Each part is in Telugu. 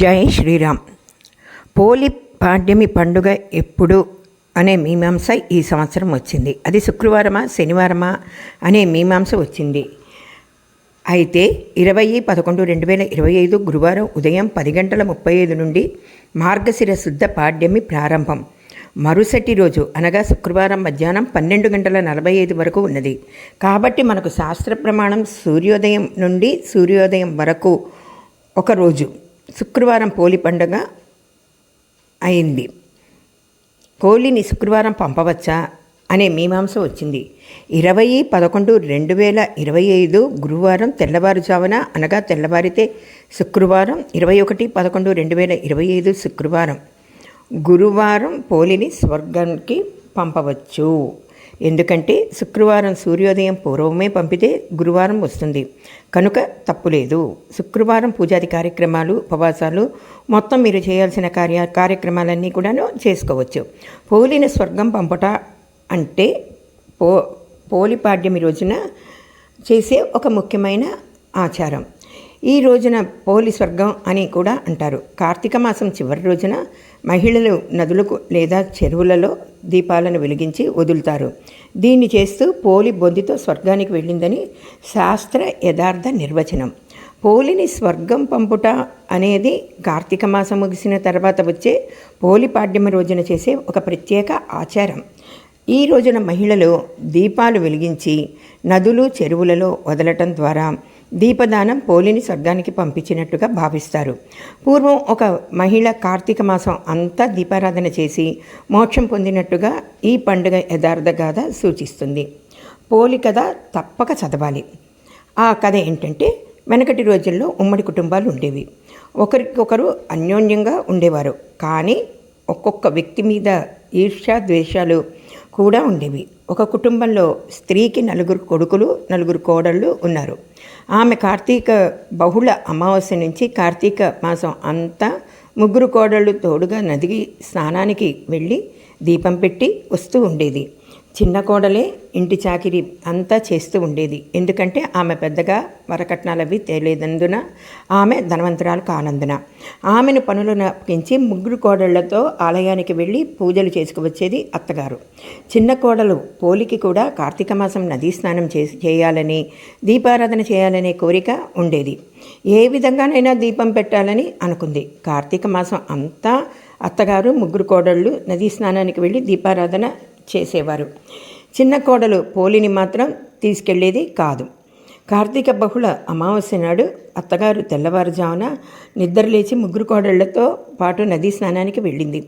జై శ్రీరామ్. పోలి పాడ్యమి పండుగ ఎప్పుడు అనే మీమాంస ఈ సంవత్సరం వచ్చింది. అది శుక్రవారమా శనివారమా అనే మీమాంస వచ్చింది. అయితే ఇరవై పదకొండు రెండు వేల ఇరవై ఐదు గురువారం ఉదయం పది గంటల ముప్పై ఐదు నుండి మార్గశిర శుద్ధ పాడ్యమి ప్రారంభం. మరుసటి రోజు అనగా శుక్రవారం మధ్యాహ్నం పన్నెండు గంటల నలభై ఐదు వరకు ఉన్నది. కాబట్టి మనకు శాస్త్ర ప్రమాణం సూర్యోదయం నుండి సూర్యోదయం వరకు ఒక రోజు. శుక్రవారం పోలి పండుగ అయింది. పోలిని శుక్రవారం పంపవచ్చా? అనే మీమాంస వచ్చింది. ఇరవై పదకొండు రెండు వేల ఇరవై ఐదు గురువారం తెల్లవారుజామున అనగా తెల్లవారితే శుక్రవారం ఇరవై ఒకటి పదకొండు రెండు వేల ఇరవై ఐదు శుక్రవారం గురువారం పోలిని స్వర్గానికి పంపవచ్చు. ఎందుకంటే శుక్రవారం సూర్యోదయం పూర్వమే పంపితే గురువారం వస్తుంది. కనుక తప్పులేదు శుక్రవారం పూజాది కార్యక్రమాలు ఉపవాసాలు మొత్తం మీరు చేయాల్సిన కార్య కార్యక్రమాలన్నీ కూడాను చేసుకోవచ్చు. పోలిన స్వర్గం పంపట అంటే పో పోలిపాడ్యమి రోజున చేసే ఒక ముఖ్యమైన ఆచారం. ఈ రోజున పోలి స్వర్గం అని కూడా అంటారు. కార్తీక మాసం చివరి రోజున మహిళలు నదులకు లేదా చెరువులలో దీపాలను వెలిగించి వదులుతారు. దీన్ని చేస్తూ పోలి బొందితో స్వర్గానికి వెళ్ళిందని శాస్త్ర యథార్థ నిర్వచనం. పోలిని స్వర్గం పంపుట అనేది కార్తీక మాసం ముగిసిన తర్వాత వచ్చే పోలి పాడ్యమ రోజున చేసే ఒక ప్రత్యేక ఆచారం. ఈ రోజున మహిళలు దీపాలు వెలిగించి నదులు చెరువులలో వదలటం ద్వారా దీపదానం పోలిని స్వర్గానికి పంపించినట్టుగా భావిస్తారు. పూర్వం ఒక మహిళ కార్తీక మాసం అంతా దీపారాధన చేసి మోక్షం పొందినట్టుగా ఈ పండుగ యథార్థ గాథ సూచిస్తుంది. పోలి కథ తప్పక చదవాలి. ఆ కథ ఏంటంటే వెనకటి రోజుల్లో ఉమ్మడి కుటుంబాలు ఉండేవి. ఒకరికొకరు అన్యోన్యంగా ఉండేవారు. కానీ ఒక్కొక్క వ్యక్తి మీద ఈర్ష్య ద్వేషాలు కూడా ఉండేవి. ఒక కుటుంబంలో స్త్రీకి నలుగురు కొడుకులు నలుగురు కోడళ్ళు ఉన్నారు. ఆమె కార్తీక బహుళ అమావాస్య నుంచి కార్తీక మాసం అంతా ముగ్గురు కోడళ్ళు తోడుగా నదికి స్నానానికి వెళ్ళి దీపం పెట్టి వస్తూ ఉండేది. చిన్న కోడలే ఇంటి చాకిరి అంతా చేస్తూ ఉండేది. ఎందుకంటే ఆమె పెద్దగా వరకట్నాలు అవి తేలేదందున ఆమె ధనవంతురాలు కానందున. ఆమెను పనులు నప్పించి ముగ్గురు కోడళ్ళతో ఆలయానికి వెళ్ళి పూజలు చేసుకువచ్చేది అత్తగారు. చిన్న కోడలు పోలికి కూడా కార్తీక మాసం నదీ స్నానం చేసి చేయాలని దీపారాధన చేయాలనే కోరిక ఉండేది. ఏ విధంగానైనా దీపం పెట్టాలని అనుకుంది. కార్తీక మాసం అంతా అత్తగారు ముగ్గురు కోడళ్ళు నదీ స్నానానికి వెళ్ళి దీపారాధన చేసేవారు. చిన్న కోడలు పోలిని మాత్రం తీసుకెళ్ళేది కాదు. కార్తీక బహుళ అమావాస్య నాడు అత్తగారు తెల్లవారుజామున నిద్రలేచి ముగ్గురు కోడళ్ళతో పాటు నదీ స్నానానికి వెళ్ళింది.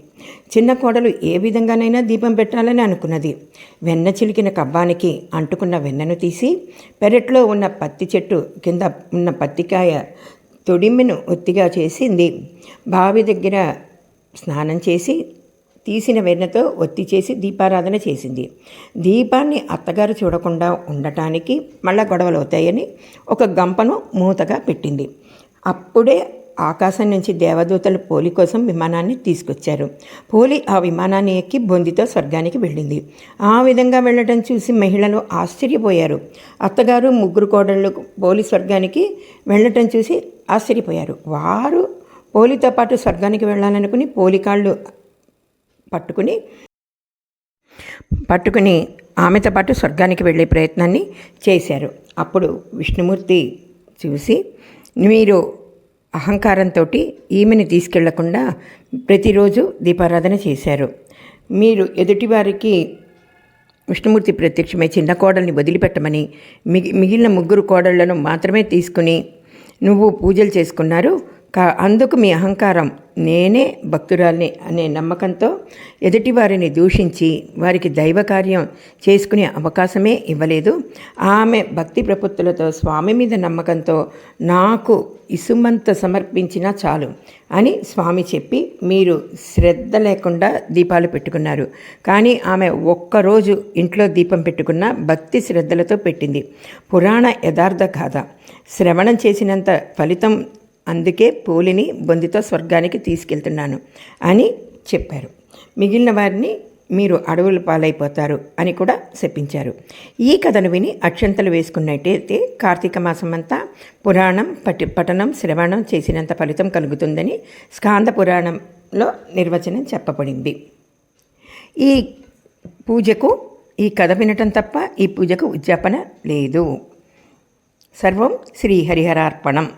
చిన్న కోడలు ఏ విధంగానైనా దీపం పెట్టాలని అనుకున్నది. వెన్న చిలికిన కబ్బానికి అంటుకున్న వెన్నను తీసి పెరట్లో ఉన్న పత్తి చెట్టు కింద ఉన్న పత్తికాయ తొడిమిను ఒత్తిగా చేసింది. బావి దగ్గర స్నానం చేసి తీసిన వెన్నతో ఒత్తి చేసి దీపారాధన చేసింది. దీపాన్ని అత్తగారు చూడకుండా ఉండటానికి మళ్ళా గొడవలు అవుతాయని ఒక గంపను మూతగా పెట్టింది. అప్పుడే ఆకాశం నుంచి దేవదూతలు పోలి కోసం విమానాన్ని తీసుకొచ్చారు. పోలి ఆ విమానాన్ని ఎక్కి బొందితో స్వర్గానికి వెళ్ళింది. ఆ విధంగా వెళ్ళడం చూసి మహిళలు ఆశ్చర్యపోయారు. అత్తగారు ముగ్గురు కోడళ్ళు పోలి స్వర్గానికి వెళ్ళటం చూసి ఆశ్చర్యపోయారు. వారు పోలితో పాటు స్వర్గానికి వెళ్ళాలనుకుని పోలికాళ్ళు పట్టుకుని పట్టుకుని ఆమెతో పాటు స్వర్గానికి వెళ్ళే ప్రయత్నాన్ని చేశారు. అప్పుడు విష్ణుమూర్తి చూసి మీరు అహంకారంతో ఈమెని తీసుకెళ్ళకుండా ప్రతిరోజు దీపారాధన చేశారు. మీరు ఎదుటివారికి విష్ణుమూర్తి ప్రత్యక్షమై చిన్న కోడల్ని వదిలిపెట్టమని మిగి మిగిలిన ముగ్గురు కోడళ్ళను మాత్రమే తీసుకుని నువ్వు పూజలు చేసుకున్నారు. అందుకు మీ అహంకారం నేనే భక్తురాల్ని అనే నమ్మకంతో ఎదుటివారిని దూషించి వారికి దైవ కార్యం చేసుకునే అవకాశమే ఇవ్వలేదు. ఆమె భక్తి ప్రపత్తులతో స్వామి మీద నమ్మకంతో నాకు ఇసుమంత సమర్పించినా చాలు అని స్వామి చెప్పి మీరు శ్రద్ధ లేకుండా దీపాలు పెట్టుకున్నారు. కానీ ఆమె ఒక్కరోజు ఇంట్లో దీపం పెట్టుకున్న భక్తి శ్రద్ధలతో పెట్టింది. పురాణ యథార్థ గాథ. శ్రవణం చేసినంత ఫలితం అందుకే పూలిని బొందితో స్వర్గానికి తీసుకెళ్తున్నాను అని చెప్పారు. మిగిలిన వారిని మీరు అడవుల పాలైపోతారు అని కూడా చెప్పించారు. ఈ కథను విని అక్షంతలు వేసుకున్నట్టయితే కార్తీక మాసం అంతా పురాణం పటి పఠనం శ్రవణం చేసినంత ఫలితం కలుగుతుందని స్కాంద పురాణంలో నిర్వచనం చెప్పబడింది. ఈ పూజకు ఈ కథ వినటం తప్ప ఈ పూజకు ఉద్యాపన లేదు. సర్వం శ్రీహరిహరార్పణం.